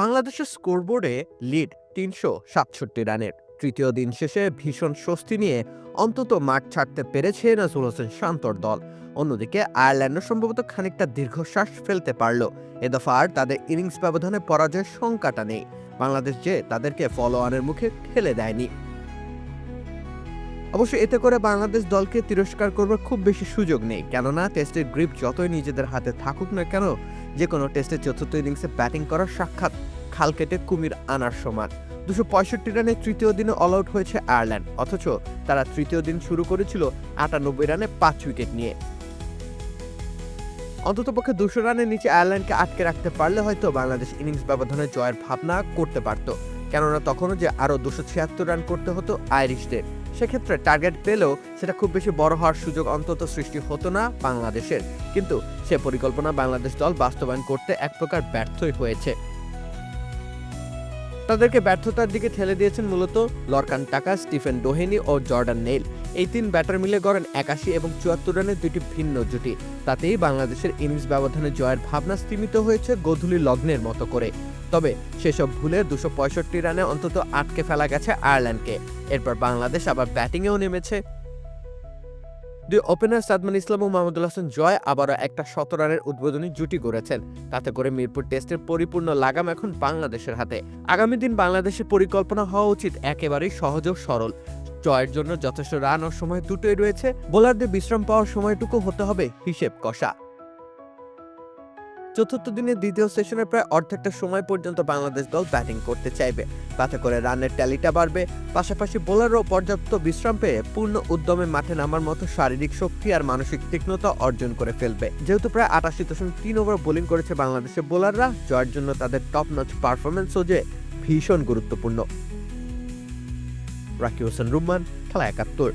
বাংলাদেশের স্কোরবোর্ডে লিড তিনশো সাতষট্টি রানের। তৃতীয় দিন শেষে ভীষণ স্বস্তি নিয়ে অন্তত মাঠ ছাড়তে পেরেছে নাজুল হোসেন শান্তর দল। অন্যদিকে আয়ারল্যান্ডও সম্ভবত খানিকটা দীর্ঘশ্বাস ফেলতে পারল। এ দফা আর তাদের ইনিংস ব্যবধানে পরাজয়ের শঙ্কাটা নেই। বাংলাদেশ যে তাদেরকে ফলো অনের মুখে ঠেলে দেয়নি। অবশ্য এতে করে বাংলাদেশ দলকে তিরস্কার করবার খুব বেশি সুযোগ নেই। কেননা টেস্টের গ্রিপ যতই নিজেদের হাতে থাকুক না কেন যে কোনো টেস্টের চতুর্থ ইনিংসে ব্যাটিং করার সাক্ষাৎ খাল কেটে কুমির আনার সমান। দুশো পঁয়ষট্টি রানে তৃতীয় দিনে অল আউট হয়েছে আয়ারল্যান্ড, অথচ তারা তৃতীয় দিন শুরু করেছিল আটানব্বই রানে পাঁচ উইকেট নিয়ে। অন্ততপক্ষে দুশো রানের নিচে আয়ারল্যান্ডকে আটকে রাখতে পারলে হয়তো বাংলাদেশ ইনিংস ব্যবধানে জয়ের ভাবনা করতে পারত। কেননা তখনও যে আরও দুশো ছিয়াত্তর রান করতে হতো আইরিশদের। সেক্ষেত্রে টার্গেট পেলেও সেটা খুব বেশি বড় হওয়ার সুযোগ অন্তত সৃষ্টি হতো না বাংলাদেশের। কিন্তু সে পরিকল্পনা বাংলাদেশ দল বাস্তবায়ন করতে এক প্রকার ব্যর্থই হয়েছে। তাদেরকে ব্যর্থতার দিকে ঠেলে দিয়েছেন মূলত লরকান টাকা, স্টিফেন ডোহেনি ও জর্ডান নেইল। এই তিন ব্যাটার মিলে গড়েন একাশি এবং চুয়াত্তর রানের দুটি ভিন্ন জুটি। তাতেই বাংলাদেশের ইনিংস ব্যবধানে জয়ের ভাবনা স্তীমিত হয়েছে গোধূলি লগ্নের মতো করে। তবে সেসব ভুলে দুশো পঁয়ষট্টি রানে অন্তত আটকে ফেলা গেছে আয়ারল্যান্ডকে। এরপর বাংলাদেশ আবার ব্যাটিংয়েও নেমেছে। দুই ওপেনার সাদমান ইসলাম ও মাহমুদুল হাসান জয় আবারও একটা শত রানের উদ্বোধনী জুটি গড়েছেন। তাতে করে মিরপুর টেস্টের পরিপূর্ণ লাগাম এখন বাংলাদেশের হাতে। আগামী দিন বাংলাদেশের পরিকল্পনা হওয়া উচিত একেবারেই সহজ ও সরল। জয়ের জন্য যথেষ্ট রান ও সময় দুটোই রয়েছে। বোলারদের বিশ্রাম পাওয়ার সময়টুকু হতে হবে হিসেব কষা। চতুর্থ দিনের দ্বিতীয় সেশনের প্রায় অর্ধেকটা সময় পর্যন্ত বাংলাদেশ দল ব্যাটিং করতে চাইবে। তাতে করে রানের ট্যালিটা বাড়বে। পাশাপাশি বোলারও পর্যাপ্ত বিশ্রাম পেয়ে পূর্ণ উদ্যমে মাঠে নামার মতো শারীরিক শক্তি আর মানসিক তীক্ষ্ণতা অর্জন করে ফেলবে। যেহেতু প্রায় আটাশি দশমিক তিন ওভার বোলিং করেছে বাংলাদেশের বোলাররা জয়ের জন্য তাদের টপ নচ পারফরমেন্সও যে ভীষণ গুরুত্বপূর্ণ। রাকি হোসেন রুম্মান খেলা একাত্তর।